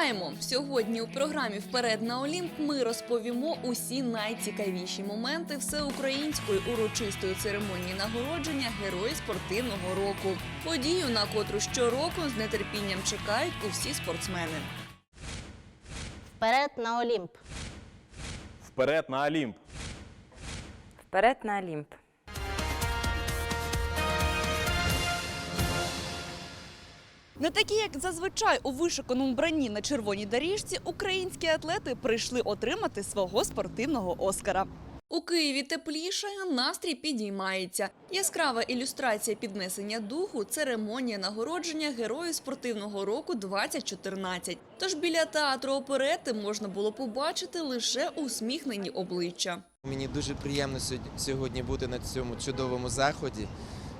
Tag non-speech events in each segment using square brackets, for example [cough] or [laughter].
Вітаємо! Сьогодні у програмі Вперед на Олімп ми розповімо усі найцікавіші моменти всеукраїнської урочистої церемонії нагородження Герої спортивного року. Подію, на котру щороку з нетерпінням чекають усі спортсмени. Вперед на Олімп. Вперед на Олімп! Вперед на Олімп. Не такі, як зазвичай у вишиканому вбранні на червоній доріжці, українські атлети прийшли отримати свого спортивного Оскара. У Києві теплішає, настрій підіймається. Яскрава ілюстрація піднесення духу церемонія нагородження герою спортивного року 2014. Тож біля театру оперети можна було побачити лише усміхнені обличчя. Мені дуже приємно сьогодні бути на цьому чудовому заході.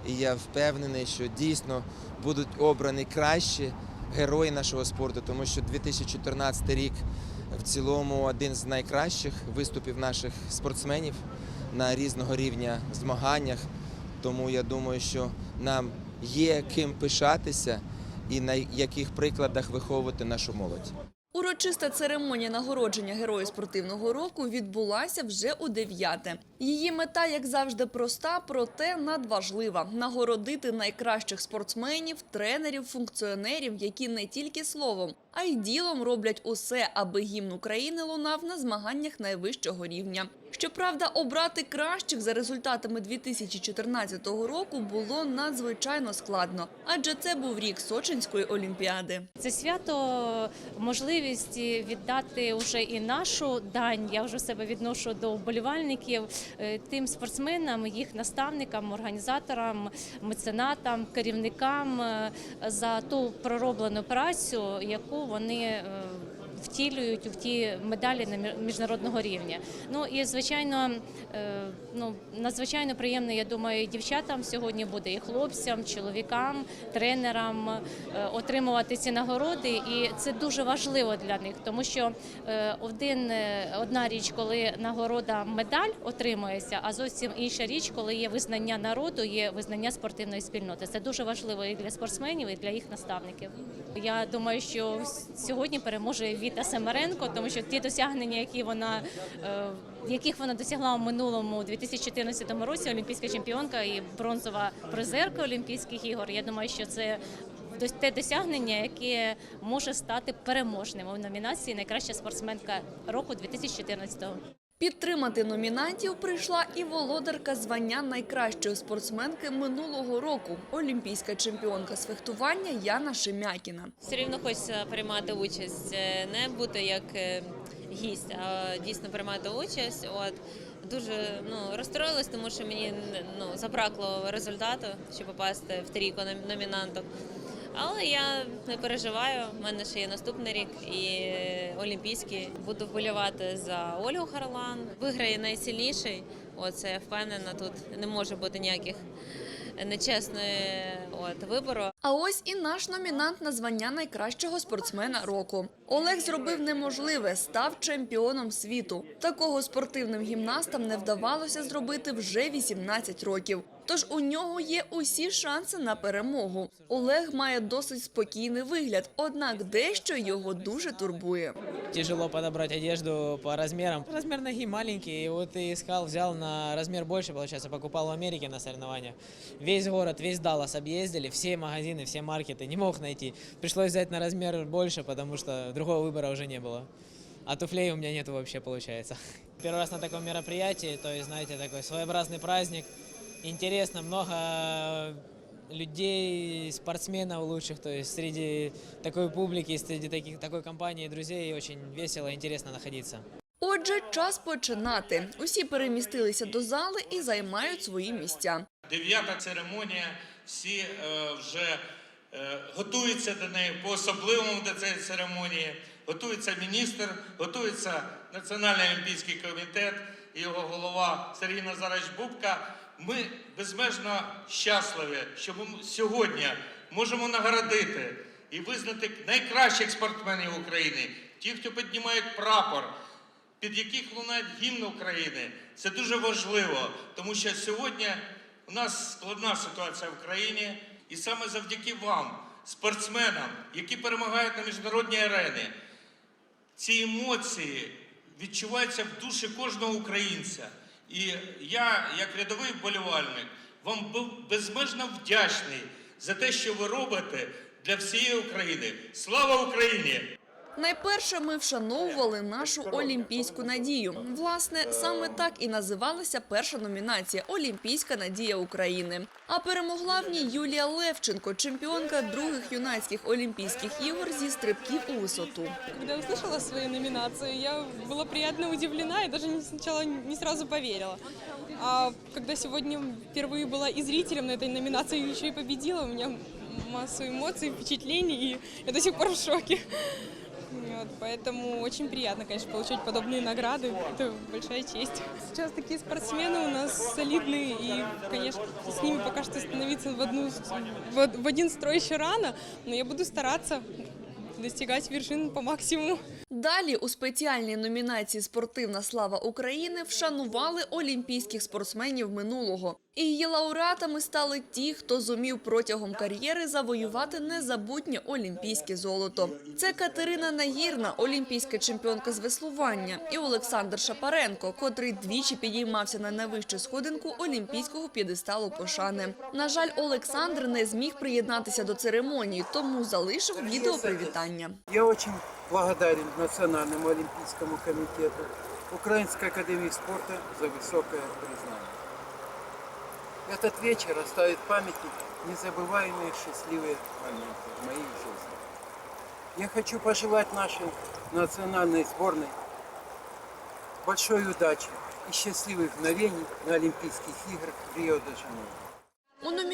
І я впевнений, що дійсно будуть обрані кращі герої нашого спорту, тому що 2014 рік в цілому один з найкращих виступів наших спортсменів на різного рівня змаганнях. Тому я думаю, що нам є ким пишатися і на яких прикладах виховувати нашу молодь. Урочиста церемонія нагородження Герою спортивного року відбулася вже у дев'яте. Її мета, як завжди, проста, проте надважлива – нагородити найкращих спортсменів, тренерів, функціонерів, які не тільки словом, а й ділом роблять усе, аби гімн України лунав на змаганнях найвищого рівня. Щоправда, обрати кращих за результатами 2014 року було надзвичайно складно, адже це був рік Сочинської олімпіади. Це свято можливість віддати вже і нашу дань. Я вже себе відношу до вболівальників, е, тим спортсменам, їх наставникам, організаторам, меценатам, керівникам е, за ту пророблену працю, яку вони. Втілюють в ті медалі на мі- міжнародного рівня. Ну і звичайно, е, ну надзвичайно приємно, я думаю, і дівчатам сьогодні буде, і хлопцям, чоловікам, тренерам е, отримувати ці нагороди. І це дуже важливо для них, тому що е, один одна річ, коли нагорода медаль отримується, а зовсім інша річ, коли є визнання народу, є визнання спортивної спільноти. Це дуже важливо і для спортсменів, і для їх наставників. Я думаю, що сьогодні переможе Віта Семеренко, тому що ті досягнення, які вона е, яких вона досягла у минулому 2014 році, олімпійська чемпіонка і бронзова призерка Олімпійських ігор. Я думаю, що це те досягнення, яке може стати переможним у номінації Найкраща спортсменка року 2014 Підтримати номінантів прийшла і володарка звання найкращої спортсменки минулого року – олімпійська чемпіонка з фехтування Яна Шемякіна. Все рівно хочеться приймати участь, е, не бути як е, гість, а дійсно приймати участь. От дуже ну розстроїлась, тому що мені ну забракло результату, щоб попасти в трійку номі- номінанток. Але я не переживаю. У мене ще є наступний рік і олімпійський. Буду вболівати за Ольгу Харлан. Виграє найсильніший. Оце я впевнена. Тут не може бути ніяких нечесної от вибору. А ось і наш номінант на звання найкращого спортсмена року. Олег зробив неможливе – став чемпіоном світу. Такого спортивним гімнастам не вдавалося зробити вже 18 років. Тож у нього є усі шанси на перемогу. Олег має досить спокійний вигляд, однак дещо його дуже турбує. Тяжело подобрать одежду по размерам. Размер ноги маленький, и вот и искал, взял на размер больше, получается, покупал в Америке на соревнованиях. Весь город, весь Даллас объездили, все магазины, все маркеты, не мог найти. Пришлось взять на размер больше, потому что другого выбора уже не было. А туфлей у меня нету вообще, получается. [laughs] Первый раз на таком мероприятии, то есть, знаете, такой своеобразный праздник. Интересно, много людей, спортсменов лучших, то есть среди такой публики, среди таких, такой компании друзей очень весело и интересно находиться. Отже, час починати. Усі перемістилися до зали і займають свої місця. Дев'ята церемонія, всі е, вже е, готуються до неї по-особливому до цієї церемонії. Готується міністр, готується Національний олімпійський комітет і його голова Сергій Назарович Бубка. Ми безмежно щасливі, що ми сьогодні можемо нагородити і визнати найкращих спортсменів України, ті, хто піднімають прапор, під яких лунає гімн України. Це дуже важливо, тому що сьогодні у нас складна ситуація в країні, і саме завдяки вам, спортсменам, які перемагають на міжнародній арені, ці емоції відчуваються в душі кожного українця. І я, як рядовий вболівальник, вам безмежно вдячний за те, що ви робите для всієї України. Слава Україні! Найперше ми вшановували нашу олімпійську надію. Власне, саме так і називалася перша номінація Олімпійська надія України. А перемогла в ній Юлія Левченко, чемпіонка других юнацьких олімпійських ігор зі стрибків у висоту. Когда услышала свою номинацию, я была приятно удивлена и даже не- сначала не сразу поверила. А когда сегодня впервые была и зрителем на этой номинации, и еще и победила, у меня массу эмоций, впечатлений, и я до сих пор в шоке. Вот, поэтому очень приятно, конечно, получать подобные награды. Это большая честь. Сейчас такие спортсмены у нас солидные, и, конечно, с ними пока что становиться в, одну, в, в один строй еще рано, но я буду стараться достигать вершин по максимуму. Далі у спеціальній номінації Спортивна слава України вшанували олімпійських спортсменів минулого. І її лауреатами стали ті, хто зумів протягом кар'єри завоювати незабутнє олімпійське золото. Це Катерина Нагірна, олімпійська чемпіонка з веслування, і Олександр Шапаренко, котрий двічі підіймався на найвищу сходинку олімпійського п'єдесталу пошани. На жаль, Олександр не зміг приєднатися до церемонії, тому залишив відео привітання. Я очень благодарен Национальному олимпийскому комитету, Украинской академии спорта за высокое признание. Этот вечер оставит в памяти незабываемые счастливые моменты в моей жизни. Я хочу пожелать нашей национальной сборной большой удачи и счастливых мгновений на Олимпийских играх в Рио-де-Жанейро.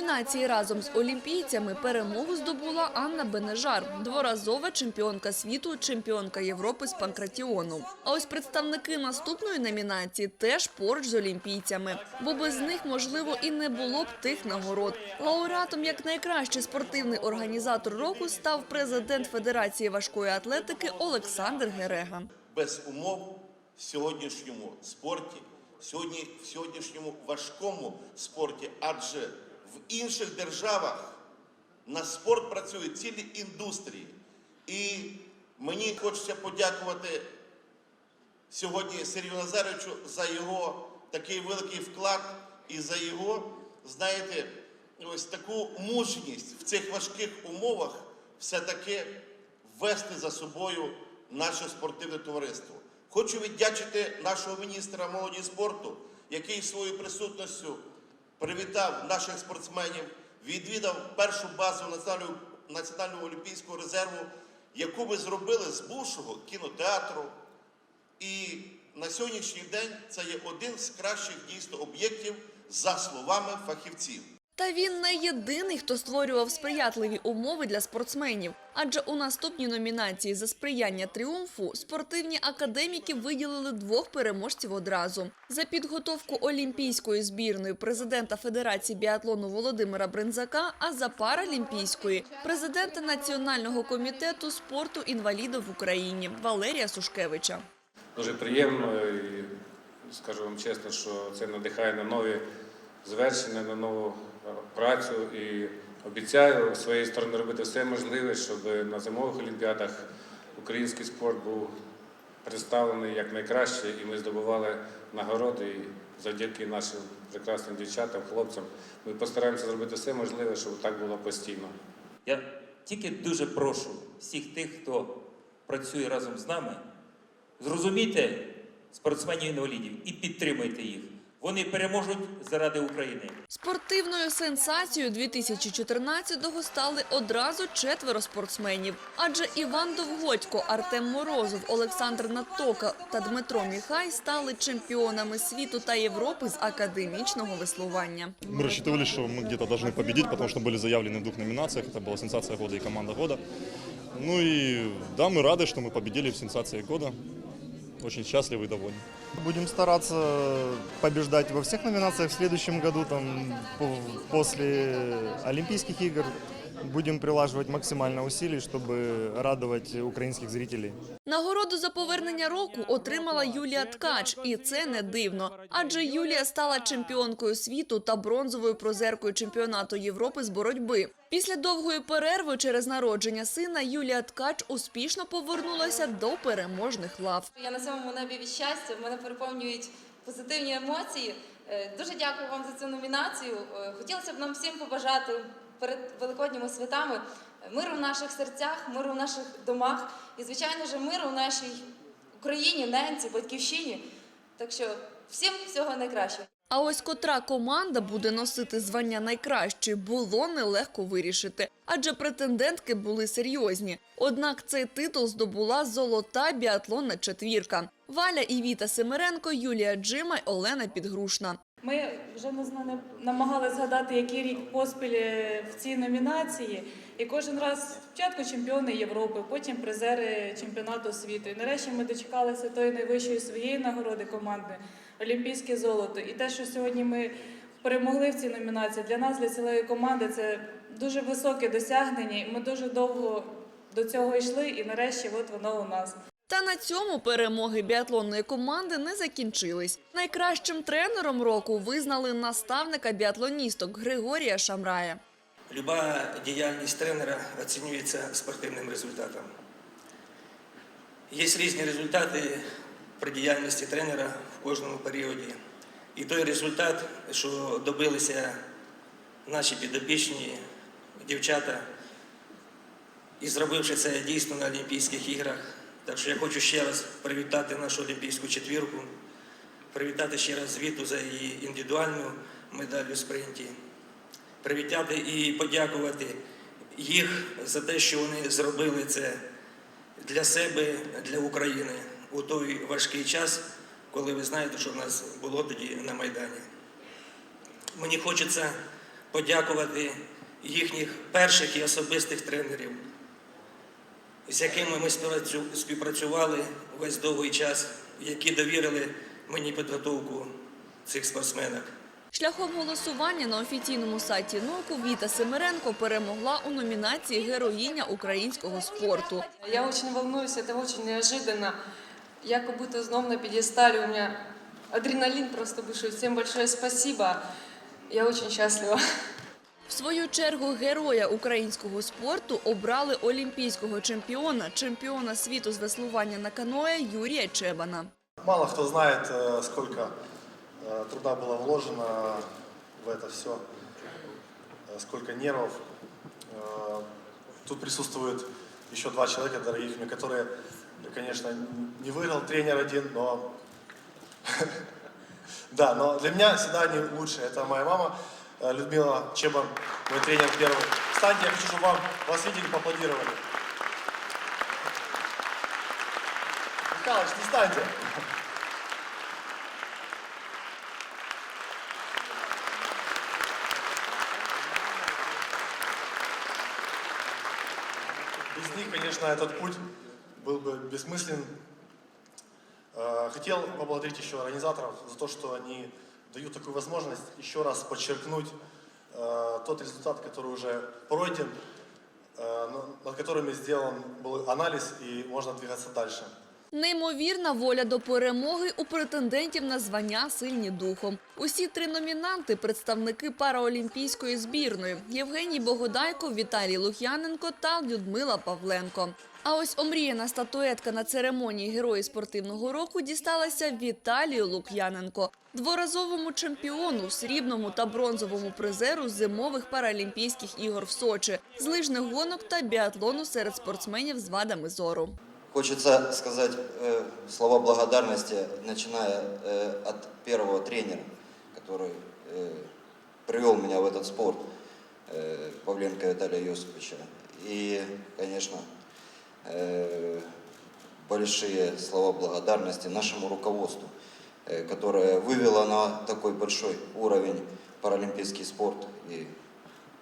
У номінації разом з олімпійцями перемогу здобула Анна Бенежар, дворазова чемпіонка світу, чемпіонка Європи з панкратіону. А ось представники наступної номінації теж поруч з олімпійцями, бо без них можливо і не було б тих нагород. Лауреатом як найкращий спортивний організатор року став президент Федерації важкої атлетики Олександр Герега. без умов в сьогоднішньому спорті, сьогодні, в сьогоднішньому важкому спорті, адже в інших державах на спорт працюють цілі індустрії. І мені хочеться подякувати сьогодні Сергію Назаровичу за його такий великий вклад і за його, знаєте, ось таку мужність в цих важких умовах все-таки вести за собою наше спортивне товариство. Хочу віддячити нашого міністра молоді спорту, який своєю присутністю привітав наших спортсменів, відвідав першу базу Національного, олімпійського резерву, яку ми зробили з бувшого кінотеатру. І на сьогоднішній день це є один з кращих дійсно об'єктів за словами фахівців. Та він не єдиний, хто створював сприятливі умови для спортсменів. Адже у наступній номінації за сприяння тріумфу спортивні академіки виділили двох переможців одразу. За підготовку олімпійської збірної президента Федерації біатлону Володимира Бринзака, а за паралімпійської президента Національного комітету спорту інвалідів в Україні Валерія Сушкевича. Дуже приємно і скажу вам чесно, що це надихає на нові звершення, на нову е, працю і обіцяю з своєї сторони робити все можливе, щоб на зимових олімпіадах український спорт був представлений як найкраще, і ми здобували нагороди. І завдяки нашим прекрасним дівчатам, хлопцям, ми постараємося зробити все можливе, щоб так було постійно. Я тільки дуже прошу всіх тих, хто працює разом з нами, зрозумійте спортсменів-інвалідів і підтримайте їх. Вони переможуть заради України. Спортивною сенсацією 2014-го стали одразу четверо спортсменів. Адже Іван Довгодько, Артем Морозов, Олександр Натока та Дмитро Міхай стали чемпіонами світу та Європи з академічного веслування. Мы рассчитывали, что мы где-то должны победить, потому что были заявлены в двух номинациях. Это была «Сенсация года» и «Команда года». Ну и да, мы рады, что мы победили в «Сенсации года». Очень счастливы и довольны. Будем стараться побеждать во всех номинациях в следующем году, там, по- после Олимпийских игр. Будем прилаживать максимально усилий, чтобы радовать украинских зрителей. Нагороду за повернення року отримала Юлія Ткач, і це не дивно. Адже Юлія стала чемпіонкою світу та бронзовою прозеркою чемпіонату Європи з боротьби. Після довгої перерви через народження сина Юлія Ткач успішно повернулася до переможних лав. Я на самому небі від щастя, мене переповнюють позитивні емоції. Е, Дуже дякую вам за цю номінацію. Е, Хотілося б нам всім побажати перед великодніми святами миру в наших серцях, миру в наших домах і, звичайно ж, миру в нашій Україні, ненці, батьківщині. Так що всім всього найкращого. А ось котра команда буде носити звання найкращої, було нелегко вирішити, адже претендентки були серйозні. Однак цей титул здобула золота біатлонна четвірка. Валя і Віта Семеренко, Юлія Джимай, Олена Підгрушна. Ми вже не намагалися згадати, який рік поспіль е, в цій номінації. І кожен раз спочатку чемпіони Європи, потім призери чемпіонату світу. І нарешті ми дочекалися тої найвищої своєї нагороди команди Олімпійське золото. І те, що сьогодні ми перемогли в цій номінації, для нас, для цілої команди, це дуже високе досягнення. І ми дуже довго до цього йшли, і нарешті от воно у нас. Та на цьому перемоги біатлонної команди не закінчились. Найкращим тренером року визнали наставника біатлоністок Григорія Шамрая. Люба діяльність тренера оцінюється спортивним результатом. Є різні результати при діяльності тренера в кожному періоді. І той результат, що добилися наші підопічні дівчата, і зробивши це дійсно на Олімпійських іграх. Так що я хочу ще раз привітати нашу олімпійську четвірку, привітати ще раз звіту за її індивідуальну медаль у спринті привітати і подякувати їх за те, що вони зробили це для себе, для України у той важкий час, коли ви знаєте, що в нас було тоді на Майдані. Мені хочеться подякувати їхніх перших і особистих тренерів, з якими ми співпрацю- співпрацювали весь довгий час, які довірили мені підготовку цих спортсменок. Шляхом голосування на офіційному сайті НОКу Віта Семеренко перемогла у номінації Героїня українського спорту. Я очень волнуюсь, это очень неожиданно. Я как будто снова на пьедестале, у меня адреналин просто бушует. Всем большое спасибо. Я очень счастлива. В свою чергу героя українського спорту обрали олімпійського чемпіона, чемпіона світу з веслування на каное Юрія Чебана. Мало кто знает, э, сколько э, труда было вложено в это все, сколько нервов. Э, Тут присутствует еще два человека дорогих мне, которые, конечно, не выиграл тренер один, но... [laughs] Да, но для меня всегда они лучшие. Это моя мама э, Людмила Чебан, мой тренер первый. Встаньте, я хочу, чтобы вам, вас видели, поаплодировали. Михалыч, не встаньте. Без них, конечно, этот путь был бы бессмыслен. Э, Хотел поблагодарить еще организаторов за то, что они дают такую возможность еще раз подчеркнуть э, тот результат, который уже пройден, э, но- над которыми сделан был анализ, и можно двигаться дальше. Неймовірна воля до перемоги у претендентів на звання сильні духом. Усі три номінанти представники параолімпійської збірної: Євгеній Богодайко, Віталій Лук'яненко та Людмила Павленко. А ось омріяна статуетка на церемонії Герої спортивного року дісталася Віталію Лук'яненко, дворазовому чемпіону, срібному та бронзовому призеру зимових паралімпійських ігор в Сочі, з лижних гонок та біатлону серед спортсменів з вадами зору. Хочется сказать э, слова благодарности, начиная э, от первого тренера, который э, привел меня в этот спорт, э, Павленко Виталия Йосиповича. И, конечно, э, большие слова благодарности нашему руководству, э, которое вывело на такой большой уровень паралимпийский спорт и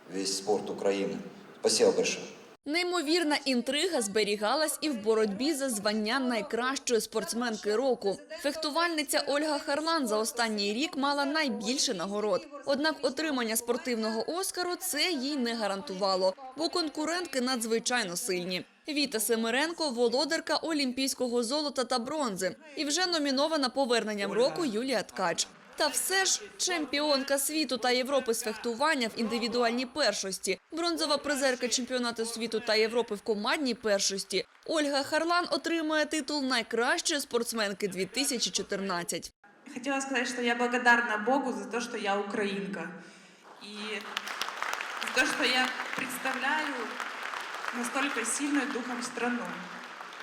весь спорт Украины. Спасибо большое. Неймовірна інтрига зберігалась і в боротьбі за звання найкращої спортсменки року. Фехтувальниця Ольга Харлан за останній рік мала найбільше нагород. Однак отримання спортивного оскару це їй не гарантувало, бо конкурентки надзвичайно сильні. Віта Семиренко володарка олімпійського золота та бронзи і вже номінована поверненням року Юлія Ткач. Та все ж чемпіонка світу та Європи з фехтування в індивідуальній першості, бронзова призерка чемпіонату світу та Європи в командній першості. Ольга Харлан отримує титул найкращої спортсменки 2014. Хотела сказать, что я благодарна Богу за то, что я украинка. И за то, что я представляю настолько сильную духом страну.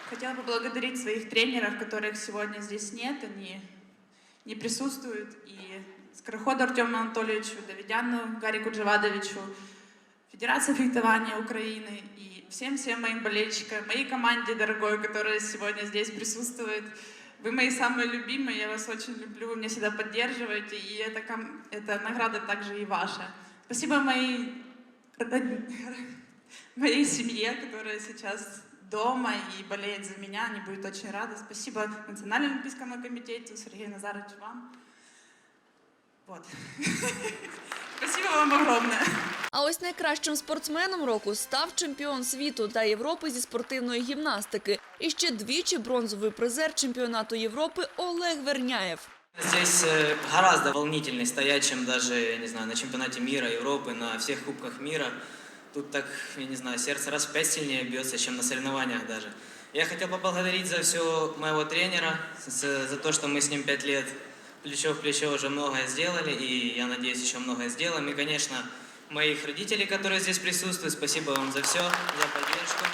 Хотела поблагодарить своих тренеров, которых сегодня здесь нет, они не присутствуют. И Скороходу Артему Анатольевичу, Давидяну Гарику Джавадовичу, Федерации фехтования Украины и всем-всем моим болельщикам, моей команде дорогой, которая сегодня здесь присутствует. Вы мои самые любимые, я вас очень люблю, вы меня всегда поддерживаете, и эта, эта награда также и ваша. Спасибо моей, моей семье, которая сейчас дома и болеет за меня, они будут очень рады. Спасибо Национальному олимпийскому комитету, Сергею Назаровичу, вам. Вот. [laughs] Спасибо вам огромное. А ось найкращим спортсменом року став чемпіон світу та Європи зі спортивної гімнастики і ще двічі бронзовий призер чемпіонату Європи Олег Верняєв. Здесь э, гораздо волнительней стоять, чем даже, я не знаю, на чемпионате мира, Европы, на всех кубках мира. Тут так, я не знаю, сердце раз в пять сильнее бьется, чем на соревнованиях даже. Я хотел поблагодарить за все моего тренера, за, то, что мы с ним пять лет плечо в плечо уже многое сделали, и я надеюсь, еще многое сделаем. И, конечно, моих родителей, которые здесь присутствуют, спасибо вам за все, за поддержку.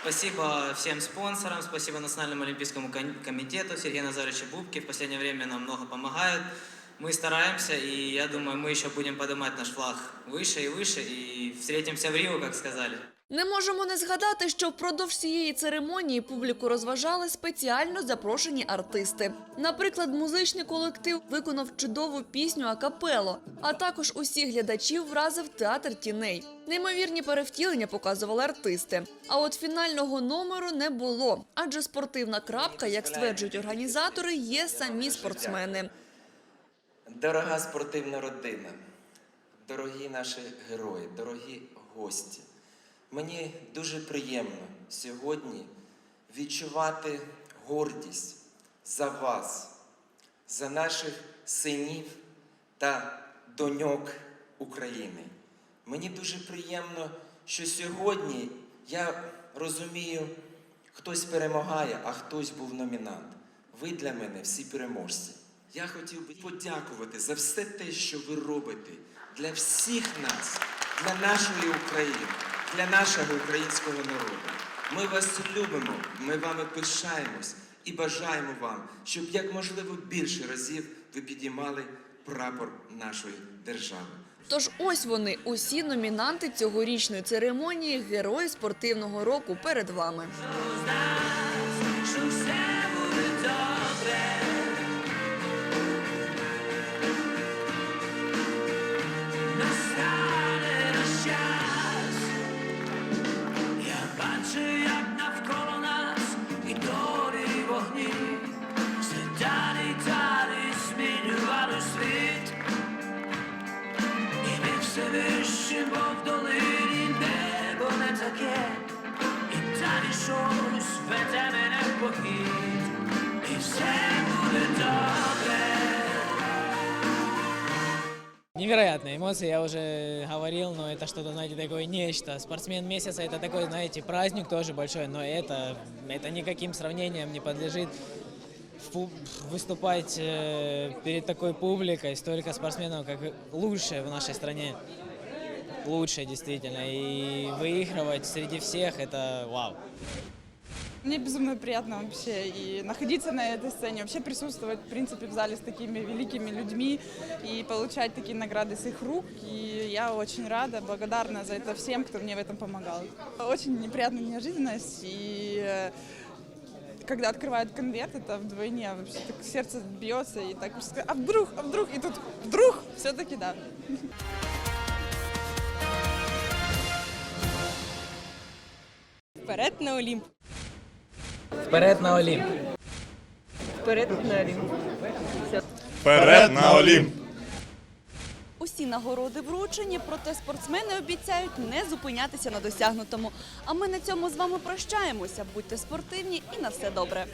Спасибо всем спонсорам, спасибо Национальному олимпийскому ком- комитету, Сергею Назаровичу Бубке. В последнее время нам много помогают. Мы стараемся, и я думаю, мы еще будем поднимать наш флаг выше и выше, и встретимся в Рио, как сказали. Не можемо не згадати, що впродовж цієї церемонії публіку розважали спеціально запрошені артисти. Наприклад, музичний колектив виконав чудову пісню «Акапело», а також усіх глядачів вразив театр тіней. Неймовірні перевтілення показували артисти. А от фінального номеру не було, адже спортивна крапка, як стверджують організатори, є самі спортсмени. Дорога спортивна родина, дорогі наші герої, дорогі гості. Мені дуже приємно сьогодні відчувати гордість за вас, за наших синів та доньок України. Мені дуже приємно, що сьогодні я розумію, хтось перемагає, а хтось був номінант. Ви для мене всі переможці. Я хотів би подякувати за все те, що ви робите для всіх нас, для нашої України, для нашого українського народу. Ми вас любимо, ми вами пишаємось і бажаємо вам, щоб як можливо більше разів ви підіймали прапор нашої держави. Тож ось вони, усі номінанти цьогорічної церемонії Герої спортивного року перед вами. що все буде добре. вище, бо в долині небо не таке. І далі щось веде мене в похід, і все буде добре. Невероятные эмоции, я уже говорил, но это что-то, знаете, такое нечто. Спортсмен месяца это такой, знаете, праздник тоже большой, но это, это никаким сравнением не подлежит. В пу- Выступать э, перед такой публикой, столько спортсменов, как лучшие в нашей стране, лучшие действительно, и выигрывать среди всех, это вау. Мне безумно приятно вообще и находиться на этой сцене, вообще присутствовать, в принципе, в зале с такими великими людьми и получать такие награды с их рук. И я очень рада, благодарна за это всем, кто мне в этом помогал. Очень неприятная неожиданность и э, когда открывают конверт, это вдвойне вообще так сердце бьется и так а вдруг, а вдруг, и тут вдруг все-таки да. Вперед на Олімп. Вперед на Олімп. Вперед на Олімп. Вперед на Олімп. Усі нагороди вручені, проте спортсмени обіцяють не зупинятися на досягнутому. А ми на цьому з вами прощаємося. Будьте спортивні і на все добре.